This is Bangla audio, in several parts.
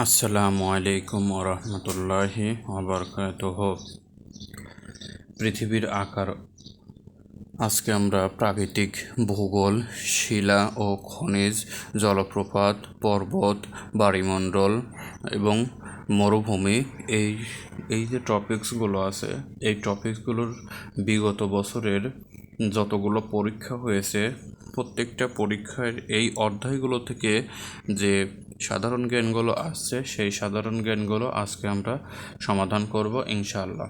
আসসালামু আলাইকুম ওরহমতুল্লাহি ওবরকাতুহ পৃথিবীর আকার, আজকে আমরা প্রাকৃতিক ভূগোল, শিলা ও খনিজ, জলপ্রপাত, পর্বত, বাড়িমণ্ডল এবং মরুভূমি, এই এই যে টপিকসগুলো আছে, এই টপিকসগুলোর বিগত বছরের যতগুলো পরীক্ষা হয়েছে, প্রত্যেকটা পরীক্ষার এই অধ্যায়গুলো থেকে যে সাধারণ জ্ঞানগুলো আসছে, সেই সাধারণ জ্ঞানগুলো আজকে আমরা সমাধান করব ইনশাআল্লাহ।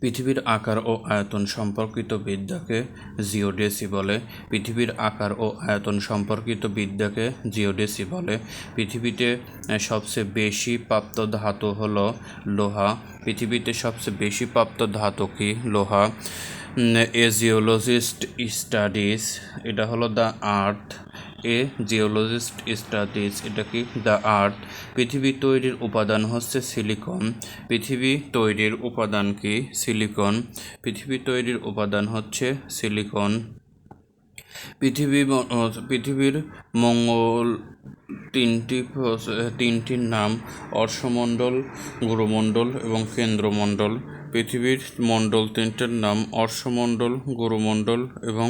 পৃথিবীর আকার ও আয়তন সম্পর্কিত বিদ্যাকে জিওডেসি বলে। পৃথিবীর আকার ও আয়তন সম্পর্কিত বিদ্যাকে জিওডেসি বলে। পৃথিবীতে সবচেয়ে বেশি প্রাপ্ত ধাতু হলো লোহা। পৃথিবীতে সবচেয়ে বেশি প্রাপ্ত ধাতু কি? লোহা। এ, জিওলজিস্ট স্টাডিজ, এটা হলো the earth. A geologist studies এটা কি? দ্য আর্থ পৃথিবী তৈরির উপাদান হচ্ছে সিলিকন পৃথিবী তৈরির উপাদান কি? সিলিকন পৃথিবী তৈরির উপাদান হচ্ছে সিলিকন পৃথিবী পৃথিবীর মঙ্গল তিনটি তিনটির নাম অর্শমণ্ডল, গুরুমণ্ডল এবং কেন্দ্রমণ্ডল, পৃথিবীর মণ্ডল তিনটের নাম অর্শমণ্ডল, গুরুমণ্ডল এবং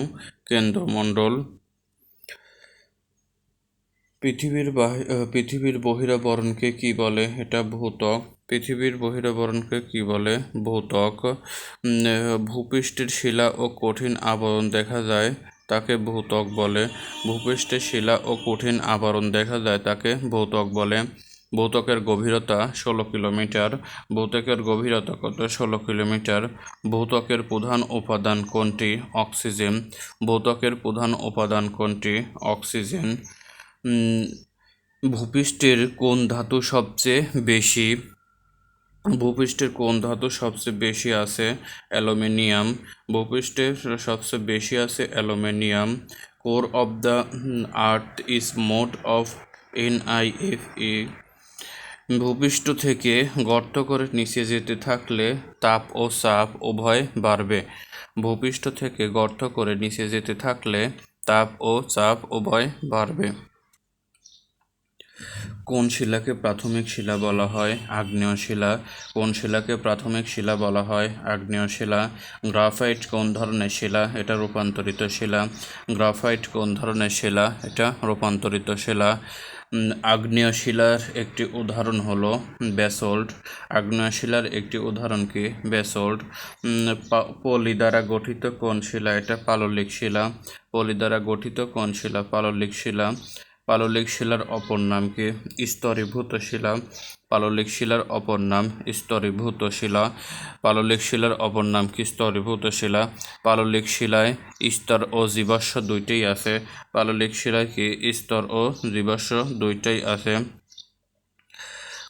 কেন্দ্রমণ্ডল। পৃথিবীর পৃথিবীর বহিরাবরণকে কি বলে? এটা ভূতক পৃথিবীর বহিরাবরণকে কি বলে? ভূতক। ভূপৃষ্ঠের শিলা ও কঠিন আবরণ দেখা যায়, তাকে ভূতক বলে। ভূপৃষ্ঠের শিলা ও কঠিন আবরণ দেখা যায়, তাকে ভৌতক বলে। ভৌতকের গভীরতা ষোলো কিলোমিটার। ভৌতকের গভীরতা কত? ষোলো কিলোমিটার। ভৌতকের প্রধান উপাদান কোনটি? অক্সিজেন। ভৌতকের প্রধান উপাদান কোনটি? অক্সিজেন। ভূপৃষ্ঠের কোন ধাতু সবচেয়ে বেশি? ভূপৃষ্ঠের কোন ধাতু সবচেয়ে বেশি আছে? অ্যালুমিনিয়াম। ভূপৃষ্ঠের সবচেয়ে বেশি আছে aluminium. Core of the earth is made of NIFA. ভূপৃষ্ঠ থেকে গর্ত করে নিচে যেতে থাকলে তাপ ও চাপ উভয় বাড়বে। ভূপৃষ্ঠ থেকে গর্ত করে নিচে যেতে থাকলে তাপ ও চাপ উভয় বাড়বে। কোন শিলাকে প্রাথমিক শিলা বলা হয়? আগ্নেয় শিলা। কোন শিলাকে প্রাথমিক শিলা বলা হয়? আগ্নেয় শিলা। গ্রাফাইট কোন ধরনের শিলা? এটা রূপান্তরিত শিলা। গ্রাফাইট কোন ধরনের শিলা? এটা রূপান্তরিত শিলা। আগ্নেয় শিলার একটি উদাহরণ হলো ব্যাসল্ট। আগ্নেয় শিলার একটি উদাহরণ কি? ব্যাসল্ট। পলি দ্বারা গঠিত কোন শিলা? এটা পাললিক শিলা। পলি দ্বারা গঠিত কোন শিলা? পাললিক শিলা। পাললিক শিলার অপর নাম কি? স্তরীভূত শিলা। পাললিক শিলার অপর নাম স্তরীভূত শিলা। পাললিক শিলার অপর নাম কি? স্তরীভূত শিলা। পাললিক শিলায় স্তর ও জীবাশ্ম দুইটাই আছে। পাললিক শিলায় কি? স্তর ও জীবাশ্ম দুইটাই আছে।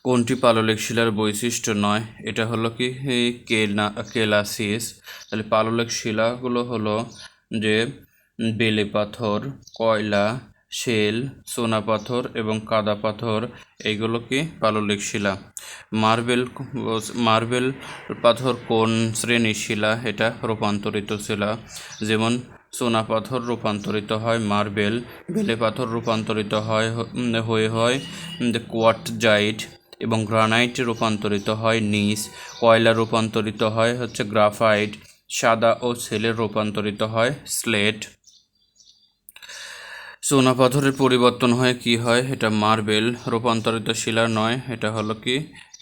কোনটি পাললিক শিলার বৈশিষ্ট্য নয়? এটা হলো কি? কেলা, কেলাসিস। তাহলে পাললিক শিলাগুলো হলো যে বেলে পাথর, কয়লা শেল, সোনা পাথর এবং কাদা পাথর এইগুলো কি পাললিক শিলা? মার্বেল মার্বেল পাথর কোন শ্রেণির শিলা? এটা রূপান্তরিত শিলা। যেমন সোনা পাথর রূপান্তরিত হয় মার্বেল, বেলে পাথর রূপান্তরিত হয় হয়ে হয় কোয়াটজাইট এবং গ্রানাইট রূপান্তরিত হয় নিস। কয়লা রূপান্তরিত হয় হচ্ছে গ্রাফাইট, সাদা ও সেলের রূপান্তরিত হয় স্লেট। সোনা পাথরের পরিবর্তন হয় কি হয়? এটা মার্বেল, রূপান্তরিত শিলা নয়, এটা হলো কি?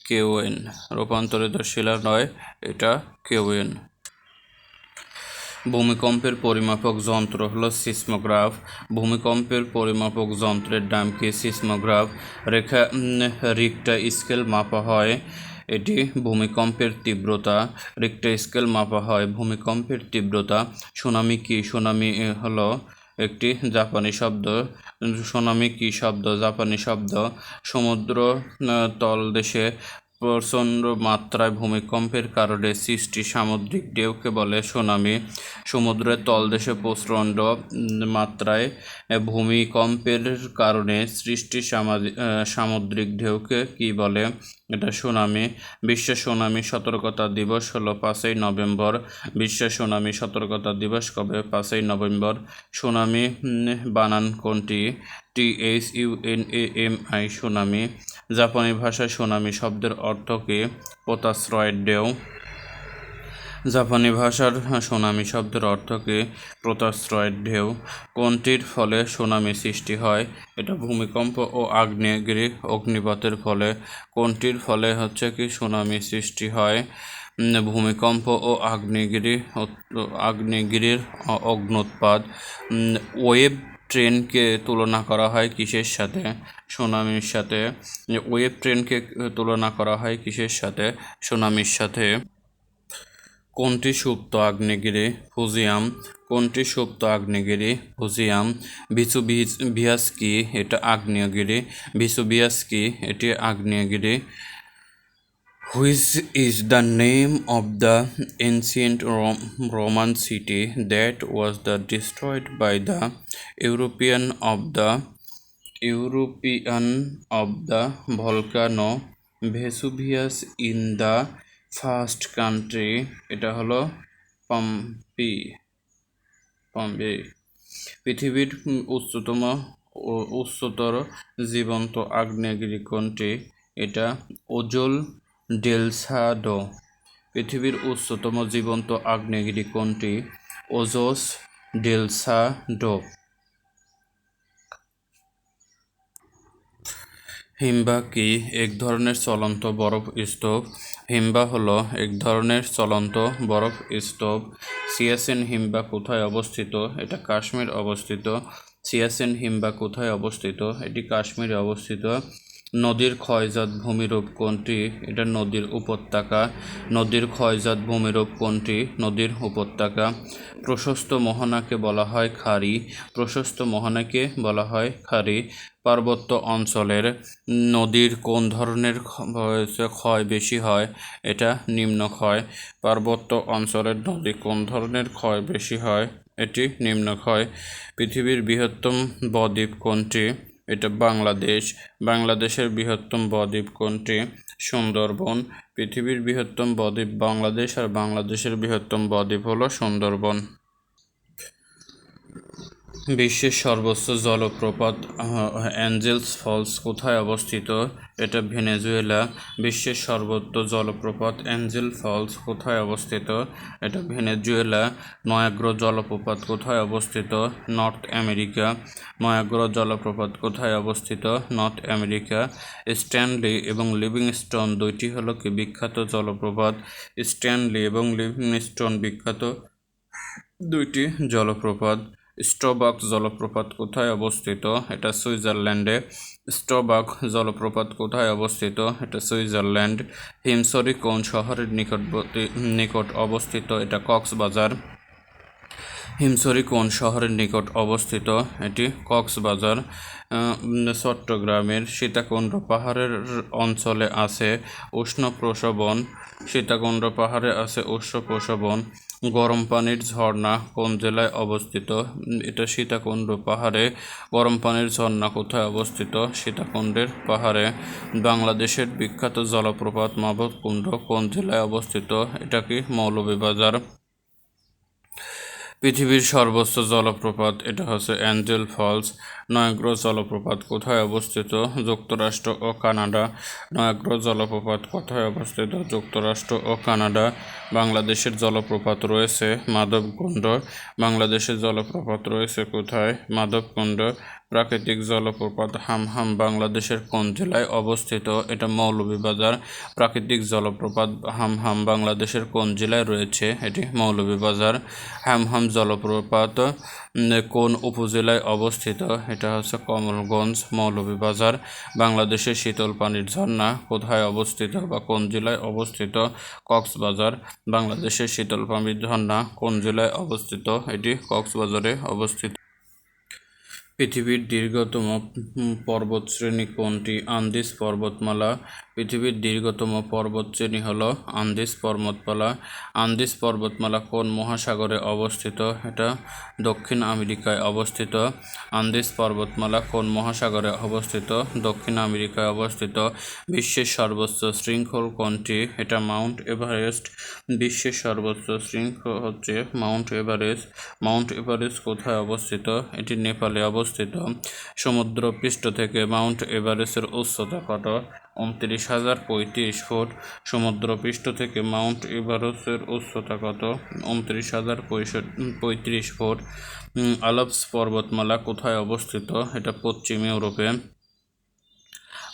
কেওয়েন, রূপান্তরিত শিলা নয়, এটা কেওয়েন। ভূমিকম্পের পরিমাপক যন্ত্র হলো সিসমোগ্রাফ। ভূমিকম্পের পরিমাপক যন্ত্রের নাম কি? সিসমোগ্রাফ। রেখা রিক্টা স্কেল মাপা হয়, এটি ভূমিকম্পের তীব্রতা। রিক্টা স্কেল মাপা হয়, ভূমিকম্পের তীব্রতা। সুনামি কি? সুনামি হলো একটি জাপানি শব্দ। সোনামি কি শব্দ? জাপানি শব্দ, সমুদ্র তলদেশে প্রচণ্ড মাত্রায় ভূমিকম্পের কারণে সৃষ্টি সামুদ্রিক ঢেউকে বলে সুনামি। সমুদ্রের তলদেশে প্রচণ্ড মাত্রায় ভূমিকম্পের কারণে সৃষ্টি সামুদ্রিক ঢেউকে কি বলে? এটা সুনামি, বিশ্ব সুনামি সতর্কতা দিবস হলো পাঁচই নভেম্বর। বিশ্ব সুনামি সতর্কতা দিবস কবে? পাঁচই নভেম্বর। সুনামি বানান কোনটি? T H U N A M I tsunami. জাপানি ভাষায় সুনামি শব্দের অর্থ কি? পোতাশ্রয় ঢেউ জাপানি ভাষার সুনামি শব্দের অর্থ কি প্রতাশ্রয়ের ঢেউ। কোনটির ফলে সুনামি সৃষ্টি হয়? এটা ভূমিকম্প ও আগ্নেয়গিরি অগ্নিপাতের ফলে। কোনটির ফলে হচ্ছে কি সুনামি সৃষ্টি হয়? ভূমিকম্প ও আগ্নেয়গিরি আগ্নেয়গিরির অ- অগ্নুৎপাত। উম, ওয়েব ট্রেনকে তুলনা করা হয় কিসের সাথে? সুনামির সাথে। ওয়েব ট্রেনকে তুলনা করা হয় কিসের সাথে? সুনামির সাথে। কোনটি সুপ্ত আগ্নেয়গিরি? ফুজিয়াম। কোনটি সুপ্ত আগ্নেয়গিরি? ফুজিয়াম। ভিসু ভিয়াস কি? এটা আগ্নেয়গিরি। ভিসু ভিয়াস কি? এটি আগ্নেয়গিরি। Which is the name of the ancient Roman city that was the destroyed by the European of the European of the volcano Vesuvius in the first country, এটা হলো পম্পি, পম্পে। পৃথিবীর উচ্চতম উচ্চতর জীবন্ত আগ্নেয়গিরি কোনটি? এটা ওজোল ডেলসাডো পৃথিবীর উচ্চতম জীবন্ত আগ্নেয়গিরি কোনটি? ওজোস ডেলসাডো হিমবা কি এক ধরনের চলন্ত বরফ স্তূপ? হিমবা হলো এক ধরনের চলন্ত বরফ স্তূপ। সিয়াসেন হিমবা কোথায় অবস্থিত? এটা কাশ্মীর অবস্থিত। সিয়াসেন হিমবা কোথায় অবস্থিত? এটি কাশ্মীরে অবস্থিত। নদীর ক্ষয়জাত ভূমিরূপ কোনটি? এটা নদীর উপত্যকা। নদীর ক্ষয়জাত ভূমিরূপ কোনটি? নদীর উপত্যকা। প্রশস্ত মোহনাকে বলা হয় খাড়ি। প্রশস্ত মোহনাকে বলা হয় খাড়ি। পার্বত্য অঞ্চলের নদীর কোন ধরনের ক্ষয় বেশি হয়? এটা নিম্ন ক্ষয়। পার্বত্য অঞ্চলের নদী কোন ধরনের ক্ষয় বেশি হয়? এটি নিম্ন ক্ষয়। পৃথিবীর বৃহত্তম বদ্বীপ কোনটি? এটা বাংলাদেশ। বাংলাদেশের বৃহত্তম বদ্বীপ কোনটি? সুন্দরবন। পৃথিবীর বৃহত্তম বদ্বীপ বাংলাদেশ আর বাংলাদেশের বৃহত্তম বদ্বীপ হলো সুন্দরবন। বিশ্বের সর্বোচ্চ জলপ্রপাত অ্যাঞ্জেলস ফলস কোথায় অবস্থিত? এটা ভেনেজুয়েলা বিশ্বের সর্বোচ্চ জলপ্রপাত অ্যাঞ্জেল ফলস কোথায় অবস্থিত? এটা ভেনেজুয়েলা, নয়াগ্র জলপ্রপাত কোথায় অবস্থিত? নর্থ আমেরিকা, নয়াগ্র জলপ্রপাত কোথায় অবস্থিত? নর্থ আমেরিকা, স্ট্যানলি এবং লিভিংস্টোন দুইটি হলো কি বিখ্যাত জলপ্রপাত? স্ট্যানলি এবং লিভিংস্টোন বিখ্যাত দুইটি জলপ্রপাত। স্ট্রবাক জলপ্রপাত কোথায় অবস্থিত? এটা সুইজারল্যান্ডে। স্ট্রবাক জলপ্রপাত কোথায় অবস্থিত? এটা সুইজারল্যান্ড। হিমসরি কোন শহরের নিকটবর্তী, নিকট অবস্থিত? এটা কক্সবাজার। হিমসরি কোন শহরের নিকট অবস্থিত? এটি কক্সবাজার। চট্টগ্রামের সীতাকুণ্ড পাহাড়ের অঞ্চলে আছে উষ্ণ প্রসবন সীতাকুণ্ড পাহাড়ে আছে উষ্ণ প্রসবন গরম পানির ঝর্ণা কোন জেলায় অবস্থিত? এটা সীতাকুণ্ড পাহাড়ে। গরম পানির ঝর্ণা কোথায় অবস্থিত? সীতাকুণ্ডের পাহাড়ে। বাংলাদেশের বিখ্যাত জলপ্রপাত মাবতকুণ্ড কোন জেলায় অবস্থিত? এটা কি মৌলভীবাজার? পৃথিবীর সর্বোচ্চ জলপ্রপাত, এটা হচ্ছে অ্যাঞ্জেল ফলস। নয়াগ্র জলপ্রপাত কোথায় অবস্থিত? যুক্তরাষ্ট্র ও কানাডা। নয়াগ্র জলপ্রপাত কোথায় অবস্থিত? যুক্তরাষ্ট্র ও কানাডা। বাংলাদেশের জলপ্রপাত রয়েছে মাধবকুণ্ড বাংলাদেশের জলপ্রপাত রয়েছে কোথায়? মাধবকুণ্ড প্রাকৃতিক জলপ্রপাত হামহাম বাংলাদেশের কোন জেলায় অবস্থিত? এটা মৌলভীবাজার। প্রাকৃতিক জলপ্রপাত হামহাম বাংলাদেশের কোন জেলায় রয়েছে? এটি মৌলভীবাজার। হামহাম জলপ্রপাত কোন উপজেলায় অবস্থিত? এটা হচ্ছে কমলগঞ্জ মৌলভীবাজার বাংলাদেশের শীতল পানির ঝর্ণা কোথায় অবস্থিত বা কোন জেলায় অবস্থিত? কক্সবাজার, বাংলাদেশের শীতল পানির ঝর্ণা কোন জেলায় অবস্থিত? এটি কক্সবাজারে অবস্থিত। পৃথিবীর দীর্ঘতম পর্বতশ্রেণী কোনটি? আন্দিস পর্বতমালা। পৃথিবীর দীর্ঘতম পর্বতশ্রেণী হল আন্দিস পর্বতমালা। আন্দিস পর্বতমালা কোন মহাসাগরে অবস্থিত? এটা দক্ষিণ আমেরিকায় অবস্থিত। আন্দিস পর্বতমালা কোন মহাসাগরে অবস্থিত? দক্ষিণ আমেরিকায় অবস্থিত। বিশ্বের সর্বোচ্চ শৃঙ্খল কোনটি? এটা মাউন্ট এভারেস্ট। বিশ্বের সর্বোচ্চ শৃঙ্খল হচ্ছে মাউন্ট এভারেস্ট। মাউন্ট এভারেস্ট কোথায় অবস্থিত? এটি নেপালে অবস্থিত। সমুদ্র পৃষ্ঠ থেকে মাউন্ট এভারেস্টের উচ্চতা কত? উনত্রিশ হাজার পঁয়ত্রিশ ফুট। সমুদ্র পৃষ্ঠ থেকে মাউন্ট এভারেস্টের উচ্চতা কত? উনত্রিশ হাজার পঁয়ত্রিশ ফুট। আলপস পর্বতমালা কোথায় অবস্থিত? এটা পশ্চিম ইউরোপে।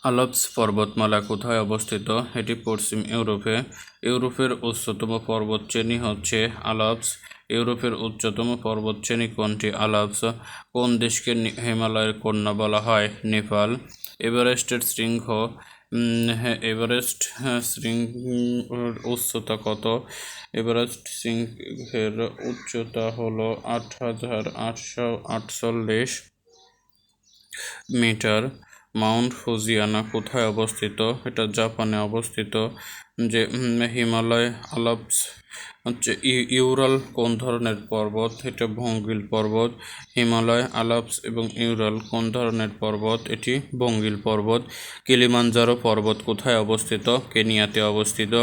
আলপস পর্বতমালা কোথায় অবস্থিত? এটি পশ্চিম ইউরোপে। ইউরোপের উচ্চতম পর্বতশ্রেণী হচ্ছে আলপস। ইউরোপের উচ্চতম পর্বতশ্রেণী কোনটি? আলপস। কোন দেশকে হিমালয়ের কন্যা বলা হয়? নেপাল। এভারেস্টের শৃঙ্গ এভারেস্ট হ্যাঁ, শৃঙ্গের উচ্চতা কত? এভারেস্ট শৃঙ্গের উচ্চতা হলো আট হাজার আটশো আটচল্লিশ মিটার। মাউন্ট ফুজিয়ানা কোথায় অবস্থিত? এটা জাপানে অবস্থিত। যে হিমালয় আলাপস, হচ্ছে ইউরাল কোন ধরনের পর্বত? এটা ভঙ্গিল পর্বত। হিমালয় আলাপস এবং ইউরাল কোন ধরনের পর্বত? এটি ভঙ্গিল পর্বত। কিলিমাঞ্জারো পর্বত কোথায় অবস্থিত? কেনিয়াতে অবস্থিত।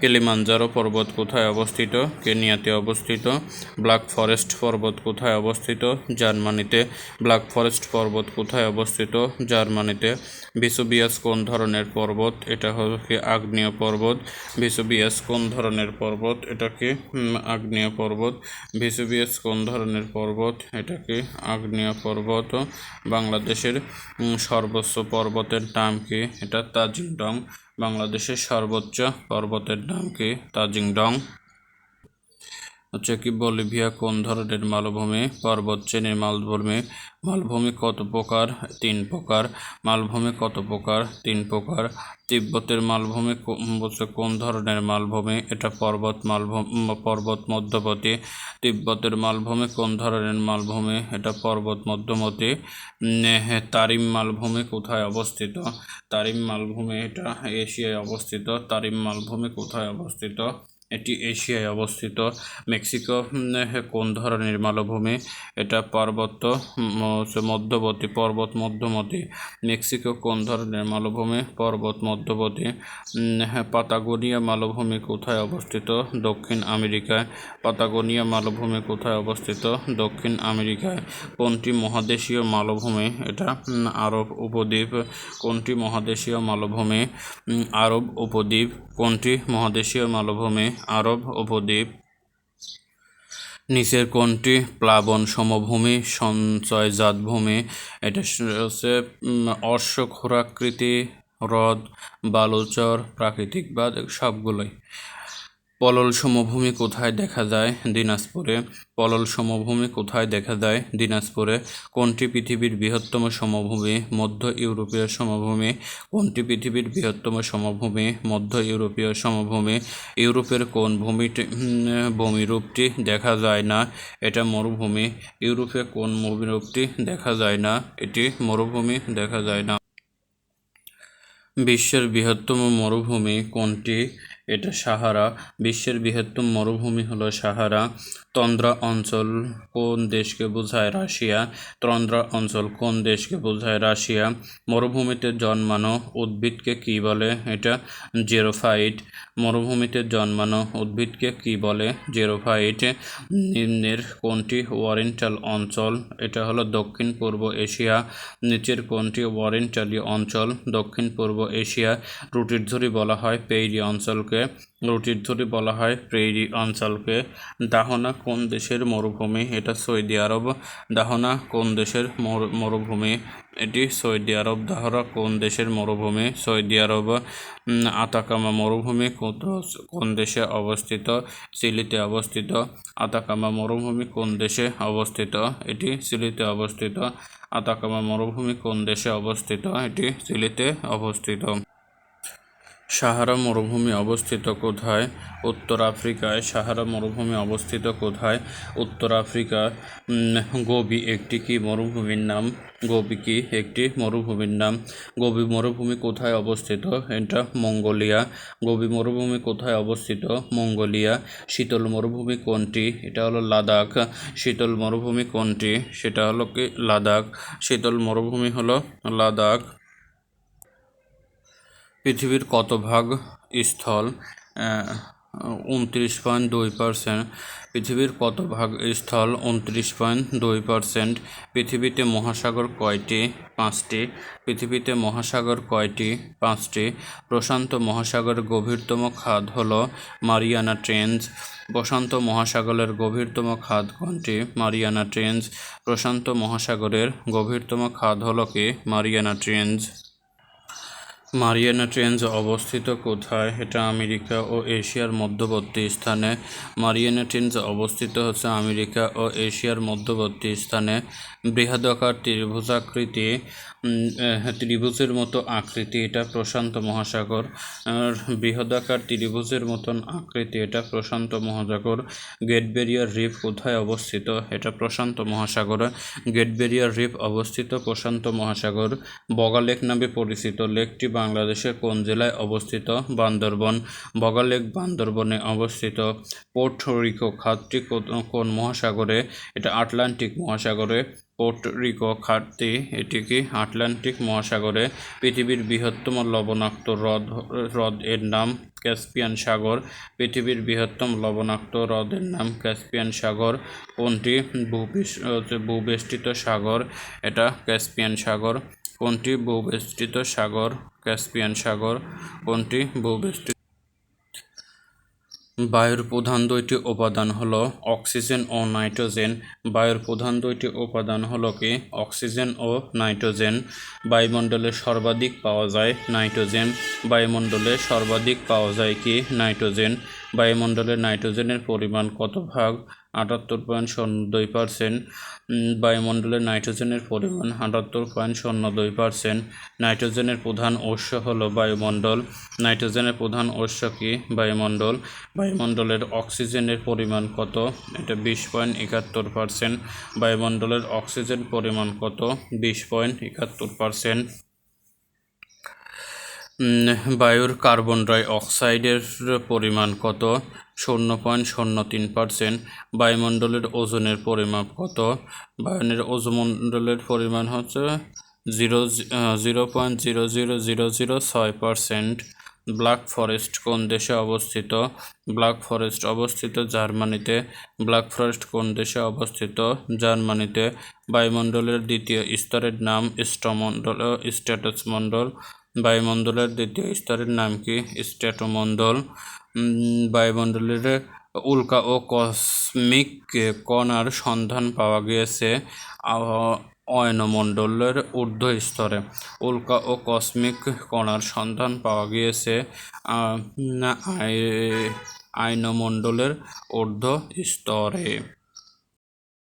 কিলিমাঞ্জারো পর্বত কোথায় অবস্থিত? কেনিয়াতে অবস্থিত। ব্ল্যাক ফরেস্ট পর্বত কোথায় অবস্থিত? জার্মানিতে। ব্ল্যাক ফরেস্ট পর্বত কোথায় অবস্থিত? জার্মানিতে। ভিসুবিয়াস কোন ধরনের পর্বত? এটা হচ্ছে আগ্নেয় পর্বত? ভিসুবিয়াস কোন ধরনের পর্বত? এটাকে আগ্নেয় পর্বত। ভিসুবিয়াস কোন ধরনের পর্বত? এটাকে আগ্নেয় পর্বত। বাংলাদেশের সর্বোচ্চ পর্বতের নাম কি? এটা তাজিংডং। বাংলাদেশের সর্বোচ্চ পর্বতের নাম কি? তাজিংডং। হচ্ছে কি বলিভিয়া কোন ধরনের মালভূমি? পর্বত শ্রেণির মালভূমি। মালভূমি কত প্রকার? তিন প্রকার। মালভূমি কত প্রকার? তিন প্রকার। তিব্বতের মালভূমি কোন ধরনের মালভূমি? এটা পর্বত মালভূমি পর্বত মধ্যবর্তী। তিব্বতের মালভূমি কোন ধরনের মালভূমি? এটা পর্বত মধ্যমতি তারিম মালভূমি কোথায় অবস্থিত? তারিম মালভূমি এটা এশিয়ায় অবস্থিত। তারিম মালভূমি কোথায় অবস্থিত? এটি এশিয়ায় অবস্থিত। মেক্সিকো কোন ধরনের মালভূমি? এটা পার্বত্য মধ্যবর্তী, পর্বত মধ্যমতি। মেক্সিকো কোন ধরনের মালভূমি? পর্বত মধ্যবর্তী পাতাগোনিয়া মালভূমি কোথায় অবস্থিত? দক্ষিণ আমেরিকায়। পাতাগোনিয়া মালভূমি কোথায় অবস্থিত? দক্ষিণ আমেরিকায়। কোনটি মহাদেশীয় মালভূমি? এটা আরব উপদ্বীপ। কোনটি মহাদেশীয় মালভূমি? আরব উপদ্বীপ। কোনটি মহাদেশীয় মালভূমি? আরব উপদ্বীপ নিচের কোনটি প্লাবন সমভূমি, সঞ্চয় জাতভূমি। এটা হচ্ছে খোরাকৃতি হ্রদ, বালুচর, প্রাকৃতিক বাদ সবগুলোই। পলল সমভূমি কোথায় দেখা যায়? দিনাজপুরে। পলল সমভূমি কোথায় দেখা যায়? দিনাজপুরে। কোনটি পৃথিবীর বৃহত্তম সমভূমি? মধ্য ইউরোপীয় সমভূমি। কোনটি পৃথিবীর বৃহত্তম সমভূমি? মধ্য ইউরোপীয় সমভূমি। ইউরোপের কোন ভূমিটি ভূমিরূপটি দেখা যায় না? এটা মরুভূমি। ইউরোপে কোন ভূমিরূপটি দেখা যায় না? এটি মরুভূমি দেখা যায় না। বিশ্বের বৃহত্তম মরুভূমি কোনটি? এটা সাহারা বিশ্বের বৃহত্তম মরুভূমি হলো সাহারা। তন্দ্রা অঞ্চল কোন দেশকে বোঝায় রাশিয়া? তন্দ্রা অঞ্চল কোন দেশকে বোঝায় রাশিয়া? মরুভূমিতে জন্মানো উদ্ভিদকে কি বলে এটা? জেরোফাইট। মরুভূমিতে জন্মানো উদ্ভিদকে কি বলে জেরোফাইট? নিম্নের কোনটি ওয়ারেন্টাল অঞ্চল? এটা হলো দক্ষিণ পূর্ব এশিয়া। নিচের কোনটি ওয়ারেন্টালি অঞ্চল? দক্ষিণ পূর্ব এশিয়া। রুটির ধরি বলা হয় পেইরি অঞ্চলকে। রুটির ধরে বলা হয় পেইরি অঞ্চলকে। দাহনা কোন দেশের মরুভূমি? এটা সৌদি আরব। দাহনা কোন দেশের মরু- মরুভূমি? এটি সৌদি আরব। দাহরা কোন দেশের মরুভূমি? সৌদি আরব। আতাকামা মরুভূমি কোন দেশে অবস্থিত? চিলিতে অবস্থিত। আতাকামা মরুভূমি কোন দেশে অবস্থিত? এটি চিলিতে অবস্থিত। আতাকামা মরুভূমি কোন দেশে অবস্থিত? এটি চিলিতে অবস্থিত। সাহারা মরুভূমি অবস্থিত কোথায়? উত্তর আফ্রিকায় সাহারা মরুভূমি অবস্থিত কোথায়? উত্তর আফ্রিকা গোবি একটি কি মরুভূমির নাম? গোবি কি একটি মরুভূমির নাম? গোবি মরুভূমি কোথায় অবস্থিত? এটা মঙ্গোলিয়া। গোবি মরুভূমি কোথায় অবস্থিত? মঙ্গোলিয়া। শীতল মরুভূমি কোনটি? এটা হলো লাদাখ। শীতল মরুভূমি কোনটি? সেটা হলো কি, লাদাখ। শীতল মরুভূমি হলো লাদাখ। পৃথিবীর কত ভাগ স্থল? উনত্রিশ পয়েন্ট দুই পার্সেন্ট পৃথিবীর কত ভাগ স্থল? উনত্রিশ পয়েন্ট দুই পার্সেন্ট পৃথিবীতে মহাসাগর কয়টি? পাঁচটি। পৃথিবীতে মহাসাগর কয়টি? পাঁচটি। প্রশান্ত মহাসাগরের গভীরতম খাদ হল মারিয়ানা ট্রেঞ্চ প্রশান্ত মহাসাগরের গভীরতম খাদ কোনটি? মারিয়ানা ট্রেঞ্চ প্রশান্ত মহাসাগরের গভীরতম খাদ হলো কি? মারিয়ানা ট্রেঞ্চ মারিয়ানা ট্রেঞ্জ অবস্থিত কোথায়? এটা আমেরিকা ও এশিয়ার মধ্যবর্তী স্থানে। মারিয়ানা ট্রেঞ্জ অবস্থিত হচ্ছে আমেরিকা ও এশিয়ার মধ্যবর্তী স্থানে। বৃহদাকার ত্রিভুজাকৃতি ত্রিভুজের মতো আকৃতি, এটা প্রশান্ত মহাসাগর। বৃহদাকার ত্রিভুজের মতন আকৃতি, এটা প্রশান্ত মহাসাগর গ্রেট ব্যারিয়ার রিফ কোথায় অবস্থিত? এটা প্রশান্ত মহাসাগর। গ্রেট ব্যারিয়ার রিফ অবস্থিত প্রশান্ত মহাসাগর। বগা লেক নামে পরিচিত। লেকটি বাংলাদেশের কোন জেলায় অবস্থিত? বান্দরবন। বগা লেক বান্দরবনে অবস্থিত। পোর্ট রিকো খাতটি কোন মহাসাগরে? এটা আটলান্টিক মহাসাগরে। পোর্ট রিকো খাতটি এটি কি আটলান্টিক মহাসাগরে পৃথিবীর বৃহত্তম লবণাক্ত হ্রদ হ্রদ এর নাম ক্যাসপিয়ান সাগর। পৃথিবীর বৃহত্তম লবণাক্ত হ্রদের নাম ক্যাসপিয়ান সাগর। কোনটি ভূবেষ্টিত সাগর? এটা ক্যাসপিয়ান সাগর। কোনটি ভূবেষ্টিত সাগর? ক্যাসপিয়ান সাগর। কোনটি ভূবেষ্টিত বায়ুর প্রধান দুইটি উপাদান হলো অক্সিজেন ও নাইট্রোজেন। বায়ুর প্রধান দুইটি উপাদান হলো কি? অক্সিজেন ও নাইট্রোজেন। বায়ুমণ্ডলে সর্বাধিক পাওয়া যায় নাইট্রোজেন। বায়ুমণ্ডলে সর্বাধিক পাওয়া যায় কি? নাইট্রোজেন। বায়ুমণ্ডলে নাইট্রোজেনের পরিমাণ কত ভাগ? আটাত্তর পয়েন্ট শূন্য দুই পার্সেন্ট। বায়ুমণ্ডলে নাইট্রোজেনের পরিমাণ আটাত্তর পয়েন্ট শূন্য দুই পার্সেন্ট। নাইট্রোজেনের প্রধান উৎস হল বায়ুমণ্ডল। নাইট্রোজেনের প্রধান উৎস কি? বায়ুমণ্ডল। বায়ুমণ্ডলের অক্সিজেনের পরিমাণ কত? এটা বিশ পয়েন্ট একাত্তর পার্সেন্ট। বায়ুমণ্ডলের অক্সিজেন পরিমাণ কত? বিশ পয়েন্ট একাত্তর পার্সেন্ট। বায়ুর কার্বন ডাই অক্সাইডের পরিমাণ কত? শূন্য পয়েন্ট শূন্য তিন পার্সেন্ট। বায়ুমণ্ডলের ওজনের পরিমাপ কত? বায়ুনের ওজমণ্ডলের পরিমাণ হচ্ছে zero zero point zero zero zero zero ছয় পার্সেন্ট। ব্ল্যাক ফরেস্ট কোন দেশে অবস্থিত? ব্ল্যাক ফরেস্ট অবস্থিত জার্মানিতে। ব্ল্যাক ফরেস্ট কোন দেশে অবস্থিত? জার্মানিতে। বায়ুমণ্ডলের দ্বিতীয় স্তরের নাম স্টমণ্ডল স্ট্যাটাস মণ্ডল বায়ুমণ্ডলের দ্বিতীয় স্তরের নাম কি? স্ট্র্যাটোমণ্ডল। উম, বায়ুমণ্ডলের উল্কা ও কসমিক কণার সন্ধান পাওয়া গিয়েছে অয়নমণ্ডলের ঊর্ধ্ব স্তরে উল্কা ও কসমিক কণার সন্ধান পাওয়া গিয়েছে আয়নমণ্ডলের ঊর্ধ্ব স্তরে